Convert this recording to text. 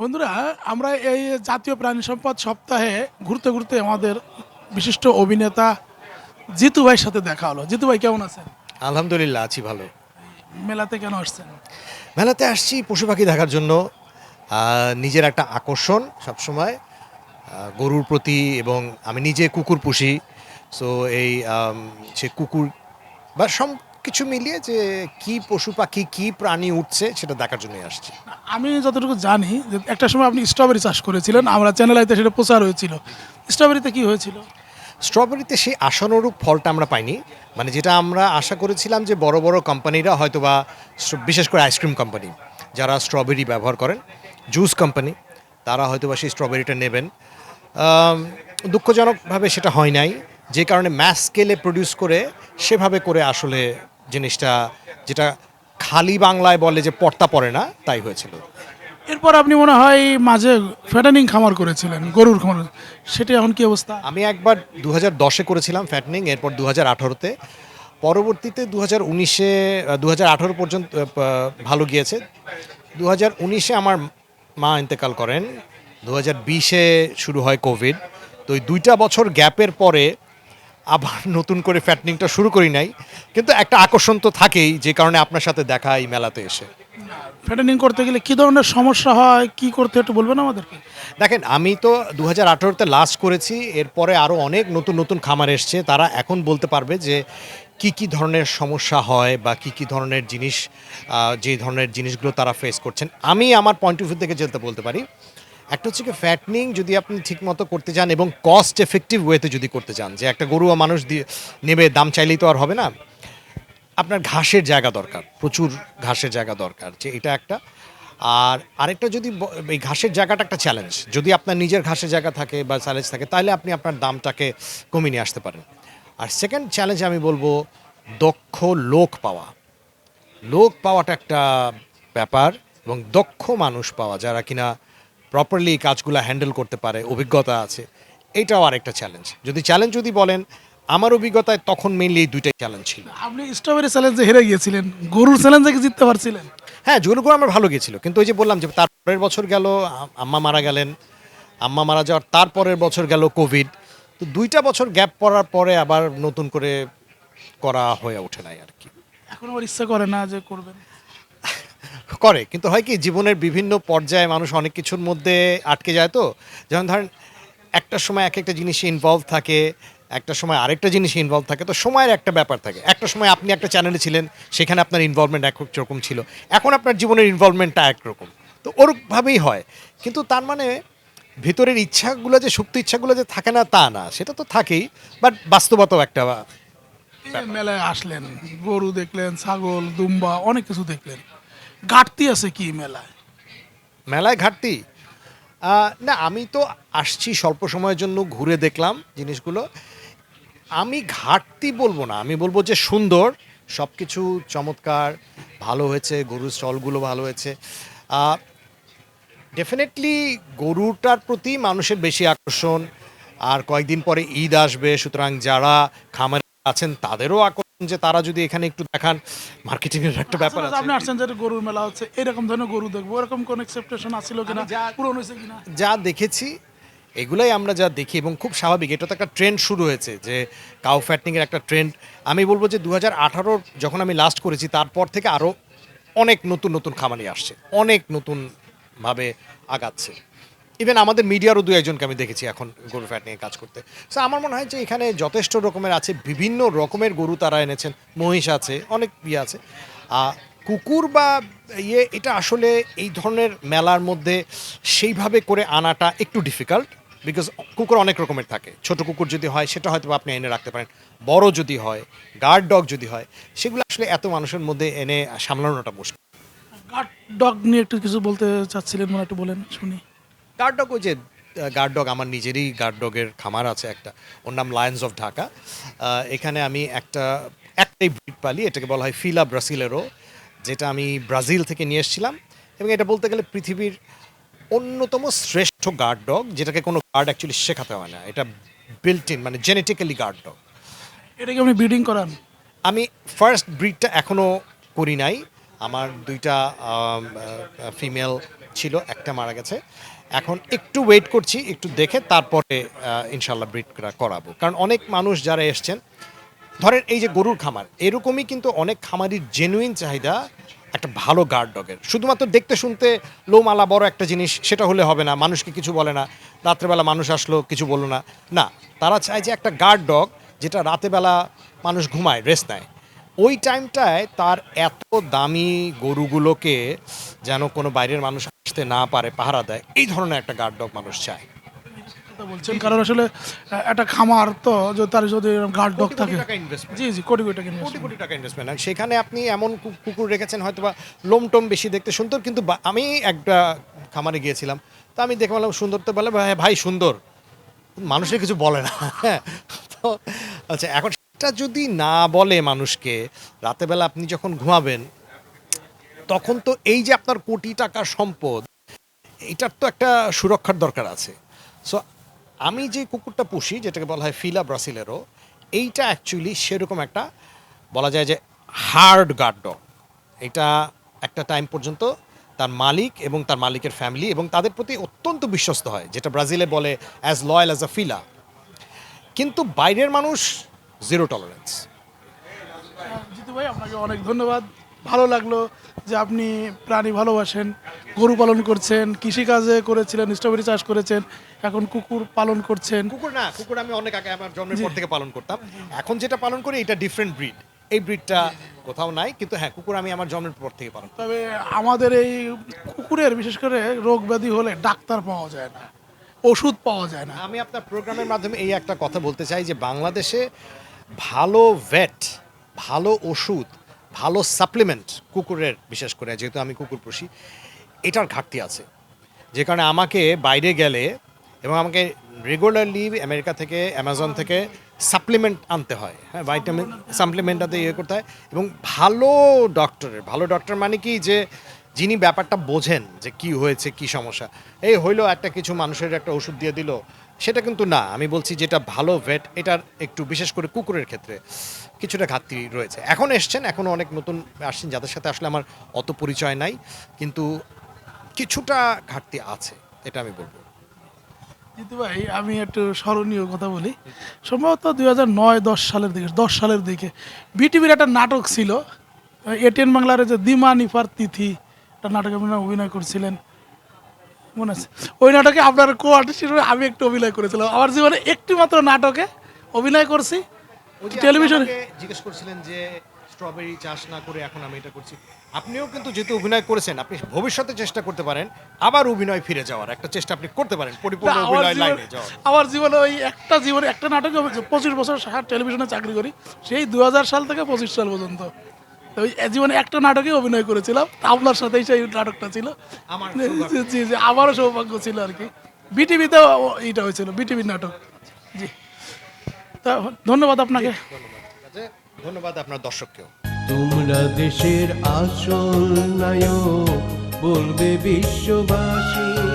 বন্ধুরা আমরা এই জাতীয় প্রাণী সম্পদ সপ্তাহে ঘুরতে ঘুরতে আমাদের বিশিষ্ট অভিনেতা জিতু ভাইয়ের সাথে দেখা হলো। জিতু ভাই কেমন আছেন? আলহামদুলিল্লাহ আছি ভালো। মেলাতে কেন আসছেন? মেলাতে আসছি পশু পাখি দেখার জন্য। নিজের একটা আকর্ষণ সবসময়। গরুর প্রতি এবং আমি নিজে কুকুর পুষি। সো এই সে কুকুর বা সব কিছু মিলিয়ে যে কি পশু পাখি কি প্রাণী উঠছে সেটা দেখার জন্যই আসছি। আমি যতটুকু জানি যে একটা সময় আপনি স্ট্রবেরি চাষ করেছিলেন আমরা চ্যানেল আইতে সেটা প্রচার হয়েছিল। স্ট্রবেরিতে কি হয়েছিল? স্ট্রবেরিতে সেই আশানুরূপ ফলটা আমরা পাইনি। মানে যেটা আমরা আশা করেছিলাম যে বড় বড় কোম্পানিরা হয়তো বা বিশেষ করে আইসক্রিম কোম্পানি যারা স্ট্রবেরি ব্যবহার করেন জুস কোম্পানি তারা হয়তো বা সেই স্ট্রবেরিটা নেবেন। দুঃখজনকভাবে সেটা হয় নাই। যে কারণে ম্যাস স্কেলে প্রডিউস করে সেভাবে করে আসলে জিনিসটা যেটা খালি বাংলায় বলে যে পর্তা পড়ে না তাই হয়েছিল। এরপর আপনি মনে হয় মাঝে ফ্যাটানিং খামার করেছিলেন গরুর খামার। সেটা এখন কি অবস্থা? আমি একবার দু হাজার দশে করেছিলাম ফ্যাটনিং এরপর দু হাজার আঠারোতে। পরবর্তীতে দু হাজার উনিশে দু হাজার আঠারো পর্যন্ত ভালো গিয়েছে। দু হাজার উনিশে আমার মা ইন্তেকাল করেন। দু হাজার বিশে শুরু হয় কোভিড। তো ওই দুইটা বছর গ্যাপের পরে আবার নতুন করে ফ্যাটনিংটা শুরু করি নাই। কিন্তু একটা আকর্ষণ তো থাকেই যে কারণে আপনার সাথে দেখা এই মেলাতে এসে। ফ্যাটানিং করতে গেলে কি ধরনের সমস্যা হয়? কি করতে একটু বলবেন আমাদেরকে? দেখেন আমি তো দু হাজার আঠারোতে লাস্ট করেছি এরপরে আরও অনেক নতুন নতুন খামার এসছে। তারা এখন বলতে পারবে যে কি কি ধরনের সমস্যা হয় বা কি কি ধরনের জিনিস আহ, যে ধরনের জিনিসগুলো তারা ফেস করছেন। আমি আমার পয়েন্ট অফ ভিউ থেকে যেতে বলতে পারি একটা হচ্ছে কি ফ্যাটনিং যদি আপনি ঠিকমতো করতে চান এবং কস্ট এফেক্টিভ ওয়েতে যদি করতে চান, যে একটা গরু মানুষ দিয়ে নেবে, দাম চাইলেই তো আর হবে না। আপনার ঘাসের জায়গা দরকার, প্রচুর ঘাসের জায়গা দরকার, যে এটা একটা। আর আরেকটা যদি এই ঘাসের জায়গাটা একটা চ্যালেঞ্জ যদি আপনার নিজের ঘাসের জায়গা থাকে বা চ্যালেঞ্জ থাকে তাহলে আপনি আপনার দামটাকে কমিয়ে নিয়ে আসতে পারেন। আর সেকেন্ড চ্যালেঞ্জ আমি বলব, দক্ষ লোক পাওয়া। লোক পাওয়াটা একটা ব্যাপার এবং দক্ষ মানুষ পাওয়া যারা কিনা প্রপারলি কাজগুলো হ্যান্ডেল করতে পারে অভিজ্ঞতা আছে এটাও আরেকটা চ্যালেঞ্জ যদি চ্যালেঞ্জ যদি বলেন আমার অভিজ্ঞতায় তখন মেইনলি এই দুইটাই চ্যালেঞ্জ ছিল। আপনি স্ট্রবেরি চ্যালেঞ্জে হেরে গিয়েছিলেন গরুর চ্যালেঞ্জে জিততে পারছিলেন? হ্যাঁ জোরগুলো আমার ভালো গিয়েছিল কিন্তু ওই যে বললাম যে তারপরের বছর গেল আম্মা মারা গেলেন আম্মা মারা যাওয়ার তারপরের বছর গেল কোভিড তো দুইটা বছর গ্যাপ পড়ার পরে আবার নতুন করে করা হয়ে ওঠে নাই আর কি। এখন আমার ইচ্ছা করে না যে করবেন? করে। কিন্তু হয় কি, জীবনের বিভিন্ন পর্যায়ে মানুষ অনেক কিছুর মধ্যে আটকে যায় তো। যেমন ধরেন, একটা সময় এক একটা জিনিসে ইনভলভ থাকে, একটা সময় আরেকটা জিনিসে ইনভলভ থাকে। তো সময়ের একটা ব্যাপার থাকে। একটা সময় আপনি একটা চ্যানেলে ছিলেন, সেখানে আপনার ইনভলভমেন্ট এক রকম ছিল। এখন আপনার জীবনের ইনভলভমেন্টটা একরকম তো ওরকমভাবেই হয়। কিন্তু তার মানে ভিতরের ইচ্ছাগুলো যে, সুপ্ত ইচ্ছাগুলো যে, থাকে না তা না। সেটা তো থাকেই। বাট বাস্তবতাও একটা মেলায় আসলেন, গরু দেখলেন, ছাগল, দুম্বা, অনেক কিছু দেখলেন। ঘাটতি আছে কি মেলায়? মেলায় ঘাটতি? না, আমি তো আসছি স্বল্প সময়ের জন্য ঘুরে দেখলাম জিনিসগুলো। আমি ঘাটতি বলব না, আমি বলব যে সুন্দর সব কিছু চমৎকার, ভালো হয়েছে, গরুর স্টলগুলো ভালো হয়েছে। ডেফিনেটলি গরুটার প্রতি মানুষের বেশি আকর্ষণ, আর কয়েকদিন পরে ঈদ আসবে, সুতরাং যারা খামারে আছেন তাদেরও আকর্ষণ। যে তারা যদি এখানে একটু দেখান মার্কেটিংয়ের একটা ব্যাপার আচ্ছা, আছে। আপনি আসছেন যে গরুর মেলা হচ্ছে এরকম ধরনের গরু দেখব এরকম কোন এক্সেপটেশন আছিল কিনা পূরণ হয়েছে কিনা? যা দেখেছি এগুলাই আমরা যা দেখি এবং খুব স্বাভাবিক এটা তো একটা ট্রেন্ড শুরু হয়েছে যে কাউ ফ্যাটনিংয়ের একটা ট্রেন্ড আমি বলব যে দু হাজার আঠারো যখন আমি লাস্ট করেছি তারপর থেকে আরও অনেক নতুন নতুন খামারি আসছে অনেক নতুনভাবে আগাচ্ছে। ইভেন আমাদের মিডিয়ারও দু একজনকে আমি দেখেছি এখন গরু ফ্যাট নিয়ে কাজ করতে। সো আমার মনে হয় যে এখানে যথেষ্ট রকমের আছে, বিভিন্ন রকমের গরু তারা এনেছেন, মহিষ আছে, অনেক ইয়ে আছে। কুকুর বা ইয়ে এটা আসলে এই ধরনের মেলার মধ্যে সেইভাবে করে আনাটা একটু ডিফিকাল্ট বিকজ কুকুর অনেক রকমের থাকে। ছোট কুকুর যদি হয়, সেটা হয়তো আপনি এনে রাখতে পারেন। বড় যদি হয় গার্ড ডগ যদি হয়, সেগুলো আসলে এত মানুষের মধ্যে এনে সামলানোটা মুশকিল। গার্ড ডগ নিয়ে একটু কিছু বলতে চাচ্ছিলেন, মনে একটু বলেন, শুনি। গার্ড ডগ ওই যে গার্ড ডগ আমার নিজেরই গার্ড ডগের খামার আছে একটা। ওর নাম লায়ন্স অফ ঢাকা এখানে আমি একটা একটাই ব্রিড পালি এটাকে বলা হয় ফিলা ব্রাসিলেরো যেটা আমি ব্রাজিল থেকে নিয়ে এসেছিলাম। এবং এটা বলতে গেলে পৃথিবীর অন্যতম শ্রেষ্ঠ গার্ড ডগ যেটাকে কোনো গার্ড অ্যাকচুয়ালি শেখাতে হয় না। এটা বিল্ট ইন মানে জেনেটিক্যালি গার্ড ডগ এটা কি আপনি ব্রিডিং করান? আমি ফার্স্ট ব্রিডটা এখনও করি নাই। আমার দুইটা ফিমেল ছিল একটা মারা গেছে। এখন একটু ওয়েট করছি, একটু দেখে তারপরে ইনশাল্লাহ ব্রিড করাবো। কারণ অনেক মানুষ যারা এসছেন, ধরেন এই যে গরুর খামার, এরকমই কিন্তু অনেক খামারির জেনুইন চাহিদা একটা ভালো গার্ড ডগের শুধুমাত্র দেখতে শুনতে লোমালা বড় একটা জিনিস, সেটা হলে হবে না, মানুষকে কিছু বলে না, রাত্রেবেলা মানুষ আসলো, কিছু বলল না। না, তারা চায় যে একটা গার্ড ডগ যেটা রাতেবেলা মানুষ ঘুমায় রেস্ট নেয়। ওই টাইমটায় তার এত দামি গরুগুলোকে যেন কোনো বাইরের মানুষ আসতে না পারে পাহারা দেয় এই ধরনের একটা গার্ড ডগ মানুষ চায়। বলছেন কারণ আসলে একটা খামার তো তার যদি গার্ড ডগ থাকে। জি জি কোটি কোটি টাকা কোটি কোটি টাকা ইনভেস্টমেন্ট সেখানে আপনি এমন কুকুর রেখেছেন হয়তো বা লোম টোম বেশি দেখতে সুন্দর কিন্তু আমি একটা খামারে গিয়েছিলাম তো আমি দেখে বললাম সুন্দর তো বলে? "হ্যাঁ, ভাই সুন্দর। মানুষের কিছু বলে না। হ্যাঁ তো আচ্ছা এখন সেটা যদি না বলে মানুষকে রাতেবেলা আপনি যখন ঘুমাবেন তখন তো এই যে আপনার কোটি টাকার সম্পদ, এটার তো একটা সুরক্ষার দরকার আছে। সো আমি যে কুকুরটা পুষি, যেটাকে বলা হয় ফিলা ব্রাসিলেরও এইটা অ্যাকচুয়ালি সেরকম একটা বলা যায় যে হার্ড গার্ড ডগ এটা একটা টাইম পর্যন্ত তার মালিক এবং তার মালিকের ফ্যামিলি এবং তাদের প্রতি অত্যন্ত বিশ্বস্ত হয়, যেটা ব্রাজিলে বলে as loyal as a Fila কিন্তু বাইরের মানুষ জিরো টলারেন্স জিতু ভাই, আপনাকে অনেক ধন্যবাদ। ভালো লাগল যে আপনি প্রাণী ভালোবাসেন গরু পালন করছেন কৃষিকাজে করেছিলেন স্ট্রবেরি চাষ করেছেন এখন কুকুর পালন করছেন। কুকুর না কুকুর আমি অনেক আগে আমার জন্মের পর থেকে পালন করতাম। এখন যেটা পালন করি এটা ডিফারেন্ট ব্রিড এই ব্রিডটা কোথাও নাই কিন্তু হ্যাঁ কুকুর আমি আমার জন্মের পর থেকে পালন তবে আমাদের এই কুকুরের বিশেষ করে রোগ ব্যাধি হলে ডাক্তার পাওয়া যায় না ওষুধ পাওয়া যায় না। আমি আপনার প্রোগ্রামের মাধ্যমে এই একটা কথা বলতে চাই যে বাংলাদেশে ভালো ভেট ভালো ওষুধ ভালো সাপ্লিমেন্ট কুকুরের, বিশেষ করে, যেহেতু আমি কুকুর পুষি এটার ঘাটতি আছে। যে কারণে আমাকে বাইরে গেলে এবং আমাকে রেগুলারলি আমেরিকা থেকে অ্যামাজন থেকে সাপ্লিমেন্ট আনতে হয়। হ্যাঁ ভাইটামিন সাপ্লিমেন্ট সাপ্লিমেন্টটাতে ইয়ে করতে হয় এবং ভালো ডক্টরের ভালো ডক্টর মানে কি যে, যিনি ব্যাপারটা বোঝেন যে কি হয়েছে, কি সমস্যা। এই হইল একটা কিছু মানুষের একটা ওষুধ দিয়ে দিল সেটা কিন্তু না। আমি বলছি যেটা ভালো ভেট এটার একটু বিশেষ করে কুকুরের ক্ষেত্রে কিছুটা ঘাটতি রয়েছে। এখন এসছেন, এখন অনেক নতুন আসছেন যাদের সাথে আসলে আমার অত পরিচয় নাই, কিন্তু কিছুটা ঘাটতি আছে, এটা আমি বলব। জিতু ভাই, আমি একটু স্মরণীয় কথা বলি। সম্ভবত দুই হাজার নয়, দশ সালের দিকে, দশ সালের দিকে বিটিভির একটা নাটক ছিল এটিএন বাংলার যে দিমা নিফার তিথি, একটা নাটকে অভিনয় করছিলেন। মনে আছে? ওই নাটকে আপনার কো আর্টিস্ট হিসেবে আমি একটু অভিনয় করেছিলাম। আমার জীবনে একটি মাত্র নাটকে অভিনয় করছি। টেলিভিশনে জিজ্ঞেস করছিলেন যে স্ট্রবেরি চাষ না করে এখন আমি এটা করছি। আপনিও কিন্তু যেহেতু অভিনয় করেছেন আপনি ভবিষ্যতে চেষ্টা করতে পারেন আবার অভিনয় ফিরে যাওয়ার। একটা চেষ্টা আপনি করতে পারেন পরিপূর্ণ অভিনয় জীবনে- লাইনে যাওয়ার। আমার জীবনে ওই একটা জীবনে একটা নাটকে পঁচিশ বছর টেলিভিশনে চাকরি করি। সেই দুই হাজার সাল থেকে পঁচিশ সাল পর্যন্ত। তো ওই জীবনে একটা নাটকে অভিনয় করেছিলাম। আপনার সাথেই সেই নাটকটা ছিল। আমার জি আমারও সৌভাগ্য ছিল আর কি। বিটিভিতে এইটা হয়েছিল বিটিভির নাটক। জি। তা ধন্যবাদ আপনাকে। ধন্যবাদ। ধন্যবাদ আপনার দর্শককেও। তোমরা দেশের আসল নায়ক বলবে বিশ্ববাসী।